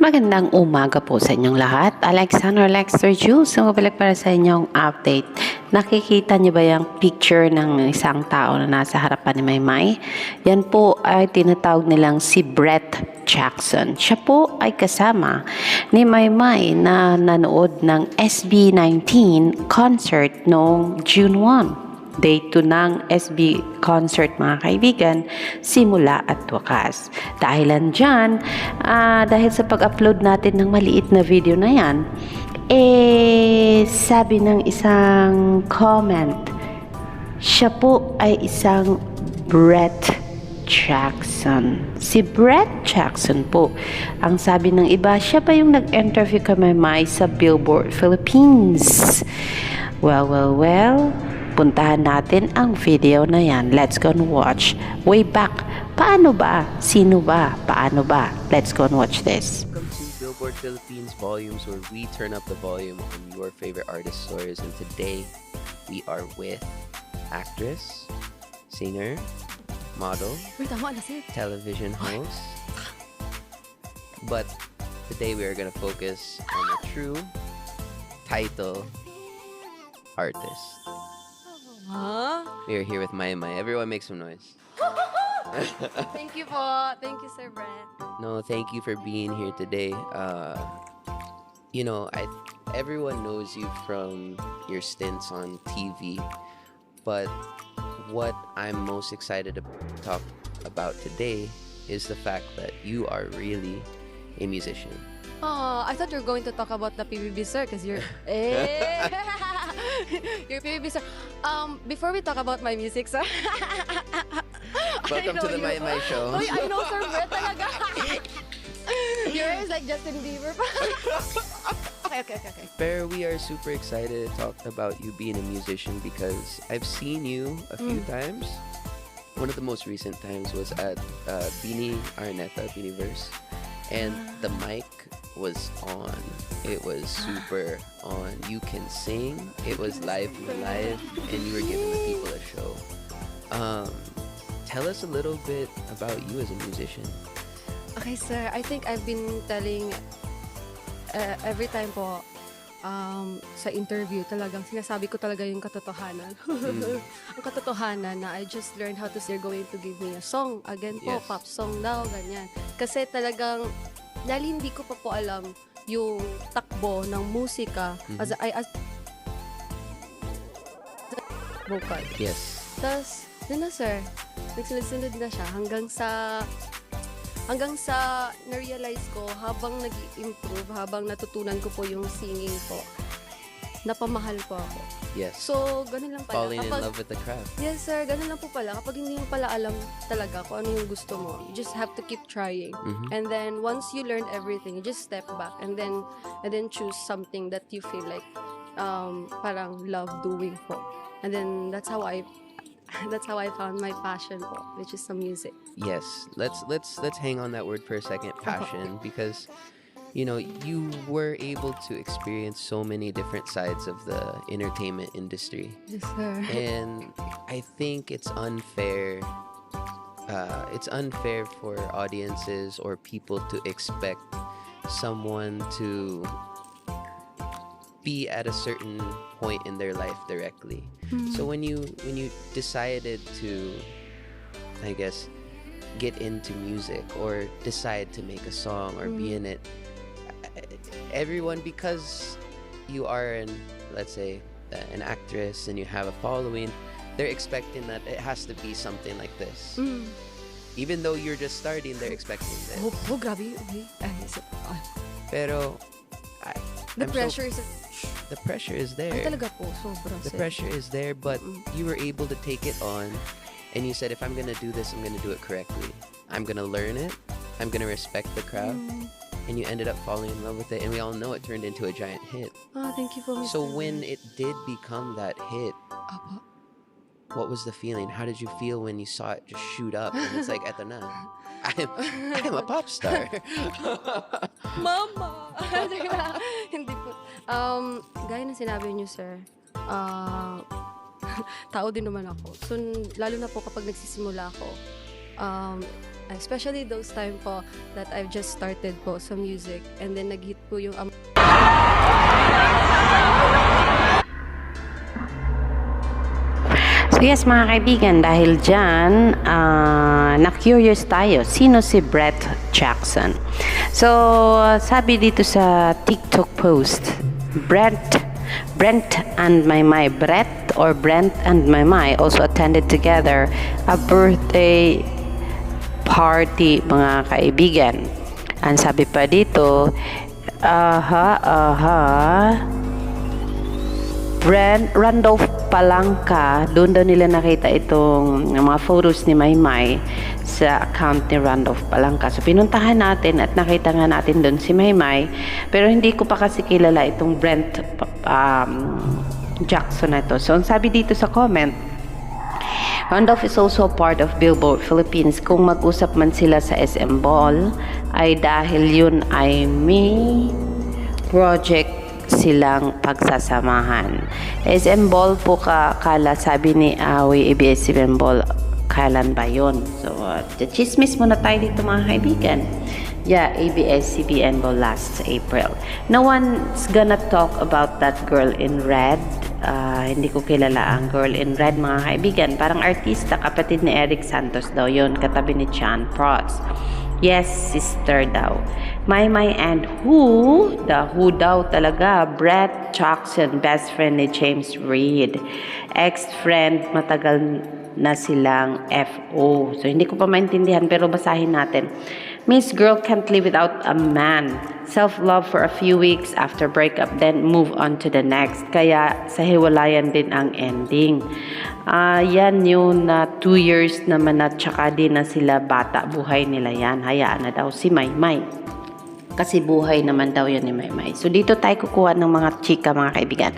Magandang umaga po sa inyong lahat. Alexander Lexter Jules, sumabalik para sa inyong update. Nakikita niyo ba yung picture ng isang tao na nasa harapan ni Maymay? Yan po ay tinatawag nilang si Brett Jackson. Siya po ay kasama ni Maymay na nanood ng SB19 concert noong June 1 day 2 ng SB concert mga kaibigan, simula at wakas. Dahilan dyan, ah, dahil sa pag-upload natin ng maliit na video na yan, eh, sabi ng isang comment, siya po ay isang Brett Jackson. Si Brett Jackson po. Ang sabi ng iba, siya pa yung nag-interview kay May sa Billboard Philippines. Well, well, well, puntahan natin ang video na yan. Let's go and watch. Way back, paano ba? Sino ba? Paano ba? Let's go and watch this. Welcome to Billboard Philippines Volumes, where we turn up the volume on your favorite artist stories. And today, we are with actress, singer, model, television host. But today, we are going to focus on a true title artist. Ha? We are here with Maya Maya. Everyone make some noise. Thank you po. Thank you, Sir Brent. No, thank you for being here today. Uh, you know, I everyone knows you from your stints on TV, but what I'm most excited to talk about today is the fact that you are really a musician. Oh, I thought you were going to talk about the PBB, sir, because you're... eh. you're PBB, sir. Um, before we talk about my music, sir... Welcome to the My. My Show. Uy, I know, Sir Brent talaga. Your hair is like Justin Bieber pa. okay, okay, okay, okay. Bear, we are super excited to talk about you being a musician because I've seen you a few Mm. times. One of the most recent times was at uh, Beanie Arnetta, Beanieverse, and the mic was on. It was super on. You can sing. It was live live, and you were giving the people a show. Um, tell us a little bit about you as a musician. Okay, sir. I think I've been telling uh, every time po um, sa interview, talagang sinasabi ko talaga yung katotohanan. Mm. Ang katotohanan na I just learned how to say you're going to give me a song. Again po, Yes. pop song daw, ganyan. Kasi talagang, dahil hindi ko pa po alam yung takbo ng musika Mhm. as I as vocal. Yes. Tapos, yun na sir, nagsunod-sunod na siya hanggang sa hanggang sa na-realize ko habang nag improve habang natutunan ko po yung singing po, napamahal po ako. Yes. So, ganun lang pala. Falling in Kapag- love with the craft. Yes, sir. Ganun lang po pala. Kapag hindi mo pala alam talaga kung ano yung gusto mo, you just have to keep trying. Mhm. And then, once you learn everything, you just step back and then, and then choose something that you feel like um, parang love doing po. And then, that's how I that's how I found my passion po, which is the music. Yes, let's let's let's hang on that word for a second, passion, because you know you were able to experience so many different sides of the entertainment industry, Yes, sir. and I think it's unfair. Uh, it's unfair for audiences or people to expect someone to be at a certain point in their life directly. So when you when you decided to, I guess, get into music or decide to make a song or be in it, everyone because you are an let's say an actress and you have a following, they're expecting that it has to be something like this. Mm. Even though you're just starting, they're expecting this. Oh, oh, grabe. Okay. Ay, ay. Pero I, The I'm so- pressure is... the pressure is Ay, there. talaga po. Sobra, the pressure is there, but Mm. you were able to take it on and you said, if I'm gonna do this, I'm gonna do it correctly. I'm gonna learn it. I'm gonna respect the craft. Mm. And you ended up falling in love with it. And we all know it turned into a giant hit. Ah, thank you po, Mr. So when it did become that hit, what was the feeling? How did you feel when you saw it just shoot up? And it's like, eto na. I'm, I'm a pop star. Mama! Hindi po. Um, gaya ng sinabi niyo, sir, ah, tao din naman ako. So, lalo na po kapag nagsisimula ako, um, Especially those time po that I've just started po sa music and then nag-hit po yung Am- So yes mga kaibigan, dahil dyan, ah, na-curious tayo, sino si Brett Jackson? So, sabi dito sa TikTok post, Brent, Brent and Maymay, Brett or Brent and Maymay also attended together a birthday party mga kaibigan. Ang sabi pa dito, aha, aha, Brand, Randolph Palangka, doon daw nila nakita itong mga photos ni Maymay sa account ni Randolph Palangka. So pinuntahan natin at nakita nga natin doon si Maymay. Pero hindi ko pa kasi kilala itong Brent um, Jackson na ito. So ang sabi dito sa comment, Randolph is also part of Billboard Philippines. Kung mag-usap man sila sa SM Ball, ay dahil yun ay may project silang pagsasamahan. SM Ball po ka, kala sabi ni Awi ABS-CBN Ball, kailan ba yun? So, uh, chismis muna tayo dito mga kaibigan. Yeah, ABS-CBN Ball last April. No one's gonna talk about that girl in red. Ah, hindi ko kilala ang girl in red mga kaibigan. Parang artista, kapatid ni Eric Santos daw yon katabi ni Chan Prots. Yes, sister daw. My, my, and who? The who daw talaga. Brett Jackson, best friend ni James Reid. Ex-friend, matagal na silang FO. So, hindi ko pa maintindihan, pero basahin natin. Miss Girl can't live without a man. Self-love for a few weeks after breakup, then move on to the next. Kaya sa hiwalayan din ang ending. Ah, yan yun na two years naman at tsaka din na sila bata. Buhay nila yan. Hayaan na daw si Maymay. Kasi buhay naman daw yun ni Maymay. So dito tayo kukuha ng mga chika mga kaibigan.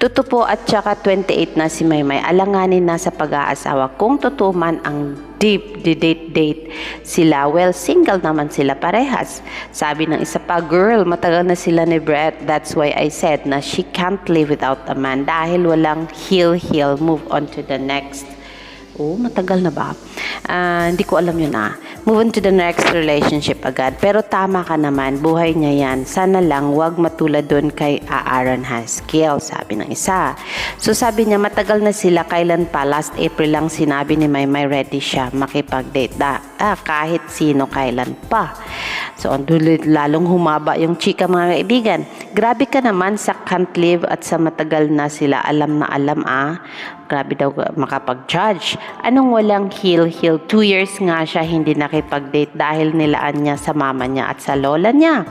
Totoo po at tsaka 28 na si Maymay. Alanganin na sa pag-aasawa. Kung totoo man ang deep date-date sila, well, single naman sila parehas. Sabi ng isa pa, girl, matagal na sila ni Brett. That's why I said na she can't live without a man dahil walang heal-heal, move on to the next. Oh, matagal na ba? Ah, hindi ko alam yun ah. Move on to the next relationship agad. Pero tama ka naman, buhay niya yan. Sana lang wag matulad doon kay Aaron Haskell, sabi ng isa. So sabi niya, matagal na sila, kailan pa? Last April lang sinabi ni Maymay ready siya makipag-date. Da, ah, kahit sino, kailan pa. So, lalong humaba yung chika mga kaibigan. Grabe ka naman sa can't live at sa matagal na sila alam na alam ah. Grabe daw makapag-judge. Anong walang heal-heal? Two years nga siya hindi nakipag-date dahil nilaan niya sa mama niya at sa lola niya.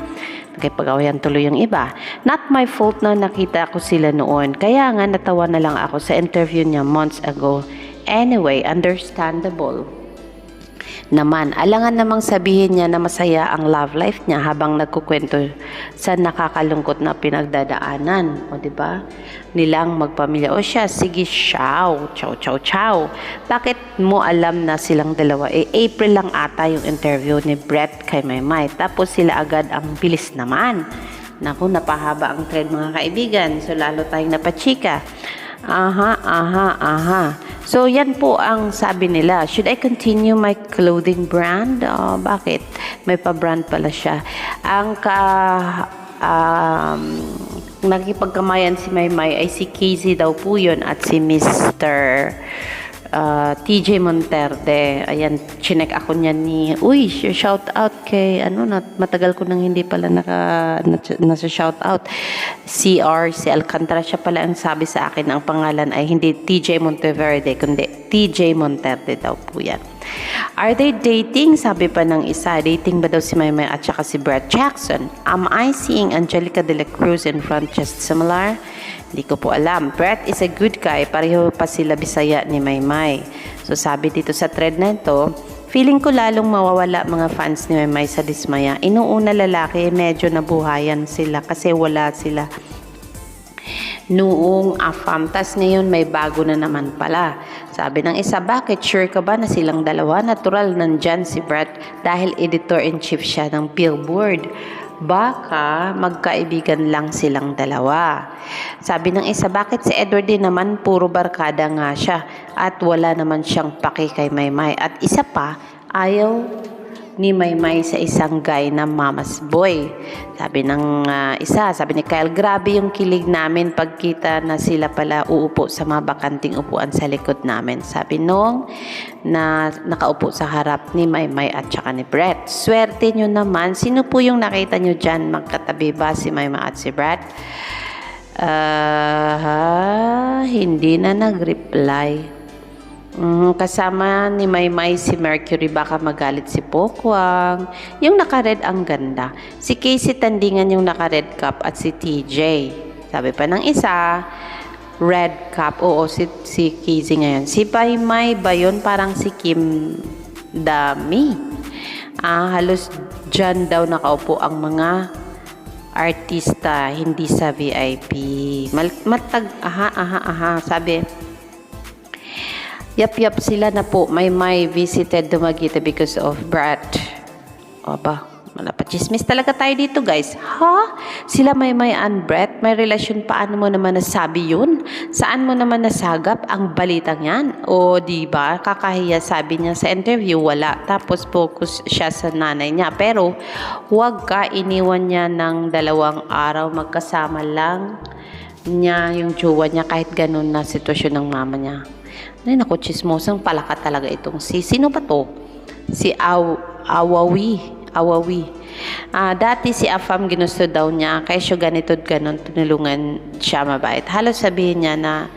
Nakipag-awayan tuloy yung iba. Not my fault na nakita ko sila noon. Kaya nga natawa na lang ako sa interview niya months ago. Anyway, understandable naman. Alangan namang sabihin niya na masaya ang love life niya habang nagkukwento sa nakakalungkot na pinagdadaanan. O, ba? Nilang magpamilya. O siya, sige, ciao, ciao, ciao, ciao. Bakit mo alam na silang dalawa? Eh, April lang ata yung interview ni Brett kay Maymay. Tapos sila agad ang bilis naman. Naku, napahaba ang thread mga kaibigan. So, lalo tayong napachika. Aha, aha, aha. So, yan po ang sabi nila. Should I continue my clothing brand? Oh, bakit? May pa-brand pala siya. Ang ka... Um, nakipagkamayan si Maymay ay si Casey daw po yun at si Mr. uh, TJ Monterde. Ayan, chinek ako niyan ni, uy, shout out kay, ano, na, matagal ko nang hindi pala naka, na, nasa shout out. CR, si Alcantara, siya pala ang sabi sa akin, ang pangalan ay hindi TJ Monteverde, kundi TJ Monterde daw po yan. Are they dating? Sabi pa ng isa, dating ba daw si Maymay at saka si Brett Jackson? Am I seeing Angelica de la Cruz front just similar? Hindi ko po alam. Brett is a good guy. Pareho pa sila bisaya ni Maymay. So sabi dito sa thread na ito, feeling ko lalong mawawala mga fans ni Maymay sa dismaya. Inuuna lalaki, medyo nabuhayan sila kasi wala sila noong AFAM. Tas ngayon may bago na naman pala. Sabi ng isa, bakit sure ka ba na silang dalawa? Natural nandyan si Brett dahil editor-in-chief siya ng Billboard. Baka magkaibigan lang silang dalawa. Sabi ng isa, bakit si Edward din naman puro barkada nga siya at wala naman siyang paki kay Maymay. At isa pa, ayaw ni Maymay sa isang guy na mama's boy. Sabi ng ah, isa, sabi ni Kyle, grabe yung kilig namin pagkita na sila pala uupo sa mga bakanting upuan sa likod namin. Sabi nung na nakaupo sa harap ni Maymay at saka ni Brett. Swerte nyo naman. Sino po yung nakita nyo dyan? Magkatabi ba si Maymay at si Brett? Ah, hindi na nag-reply. Mm, kasama ni Maymay si Mercury baka magalit si Pokwang. Yung naka-red ang ganda. Si Casey Tandingan yung naka-red cup at si TJ. Sabi pa ng isa, red cup. Oo, si, si Casey ngayon. Si Maymay ba yun? Parang si Kim Dami. Ah, halos dyan daw nakaupo ang mga artista, hindi sa VIP. Mal matag, aha, aha, aha. Sabi, Yap, yap, sila na po. May may visited Dumaguete because of Brad. O ba? Malapa chismis talaga tayo dito, guys. Ha? Sila may may and Brett? May relasyon paano mo naman nasabi yun? Saan mo naman nasagap ang balitang yan? O di ba? Kakahiya sabi niya sa interview, wala. Tapos focus siya sa nanay niya. Pero huwag ka iniwan niya ng dalawang araw. Magkasama lang niya yung jowa niya kahit ganun na sitwasyon ng mama niya. Ay, naku, chismosang palaka talaga itong si, sino ba to? Si Aw, Awawi. Awawi. Ah, dati si Afam ginusto daw niya, kaya siya ganito at ganun, tinulungan siya mabait. Halos sabihin niya na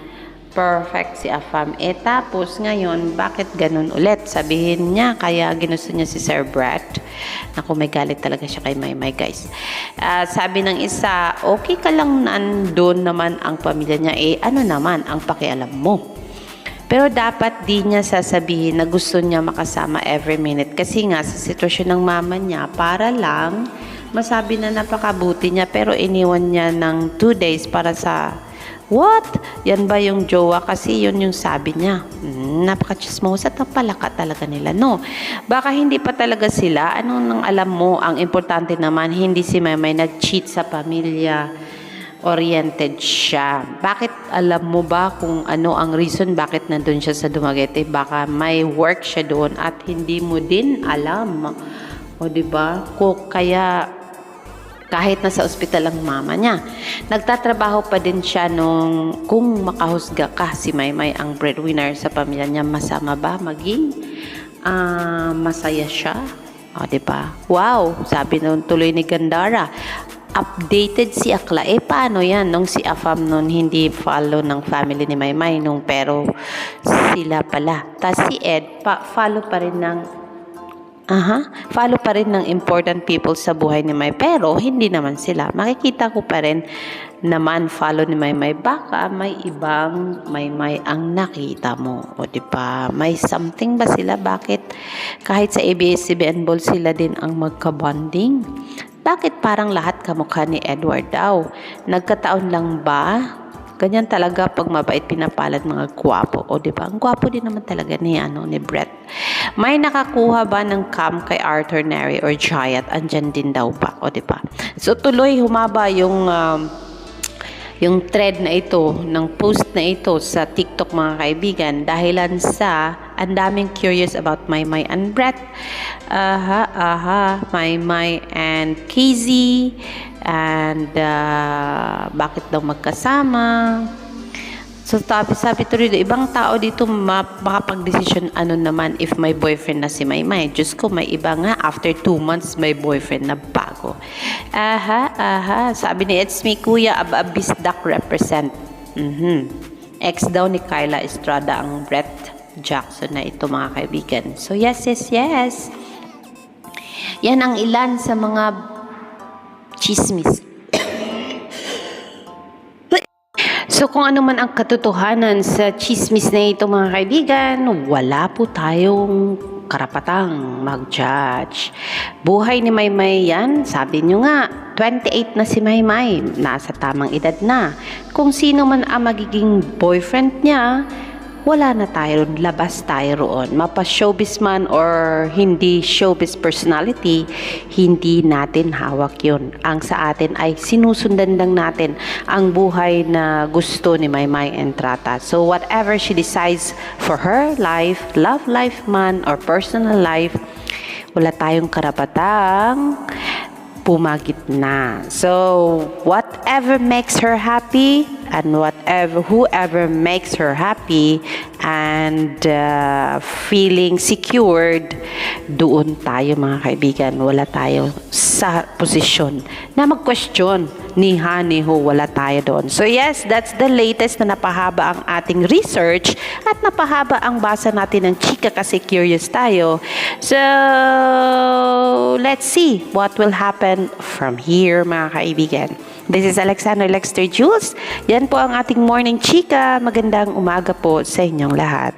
perfect si Afam. Eh tapos ngayon, bakit ganun ulit? Sabihin niya, kaya ginusto niya si Sir Brett. Naku, may galit talaga siya kay Maymay, guys. Ah, sabi ng isa, okay ka lang nandun naman ang pamilya niya. Eh, ano naman ang pakialam mo? Pero dapat di niya sasabihin na gusto niya makasama every minute kasi nga sa sitwasyon ng mama niya para lang masabi na napakabuti niya pero iniwan niya ng two days para sa What? Yan ba yung jowa? Kasi yun yung sabi niya. Hmm, napaka-chismosa at palaka talaga nila, no? Baka hindi pa talaga sila. Anong nang alam mo? Ang importante naman, hindi si Maymay nag-cheat sa pamilya oriented siya. Bakit alam mo ba kung ano ang reason bakit nandun siya sa Dumaguete? Baka may work siya doon at hindi mo din alam. O di ba? Kaya kahit nasa ospital ang mama niya. Nagtatrabaho pa din siya nung kung makahusga ka si Maymay ang breadwinner sa pamilya niya, masama ba maging ah, masaya siya? O, di ba? Wow, sabi nung tuloy ni Gandara, updated si Akla. Eh, paano yan? Nung si Afam nun, hindi follow ng family ni Maymay nung pero sila pala. Tapos si Ed, pa, follow pa rin ng Aha, follow pa rin ng important people sa buhay ni May pero hindi naman sila. Makikita ko pa rin naman follow ni May May baka may ibang May May ang nakita mo. O ba? May something ba sila? Bakit kahit sa ABS-CBN Ball sila din ang magka-bonding? Bakit parang lahat kamukha ni Edward daw? Nagkataon lang ba? Ganyan talaga pag mabait pinapalad mga gwapo. O ba? Ang gwapo din naman talaga ni ano ni Brett. May nakakuha ba ng cam kay Arthur Neri or Giant? Andyan din daw ba? O ba? So tuloy humaba yung um, yung thread na ito, ng post na ito sa TikTok mga kaibigan dahilan sa ang daming curious about Maymay and Brett. Aha, aha, Maymay and Casey and uh, bakit daw magkasama. So sabi, sabi to rin, ibang tao dito ma- makapag-decision ano naman if may boyfriend na si Maymay. Diyos ko, may iba nga, after two months, may boyfriend na bago. Aha, aha. Sabi ni It's me, Kuya, ab Abisdak represent. Mhm. Ex daw ni Kyla Estrada ang Brett Jackson na ito mga kaibigan. So yes, yes, yes. Yan ang ilan sa mga chismis So kung ano man ang katotohanan sa chismis na ito mga kaibigan, wala po tayong karapatang mag-judge. Buhay ni Maymay yan, sabi nyo nga, 28 na si Maymay, nasa tamang edad na. Kung sino man ang magiging boyfriend niya, wala na tayo ron, labas tayo roon. Mapa showbiz man or hindi showbiz personality, hindi natin hawak yun. Ang sa atin ay sinusundan lang natin ang buhay na gusto ni Maymay Entrata. So whatever she decides for her life, love life man or personal life, wala tayong karapatang pumagit na. So, whatever makes her happy and whatever whoever makes her happy and uh, feeling secured, doon tayo mga kaibigan. Wala tayo sa posisyon na mag-question ni ni ho, wala tayo doon. So yes, that's the latest na napahaba ang ating research at napahaba ang basa natin ng chika kasi curious tayo. So, let's see what will happen from here mga kaibigan. This is Alexander Lexter Jules. Yan po ang ating morning chika. Magandang umaga po sa inyong lahat.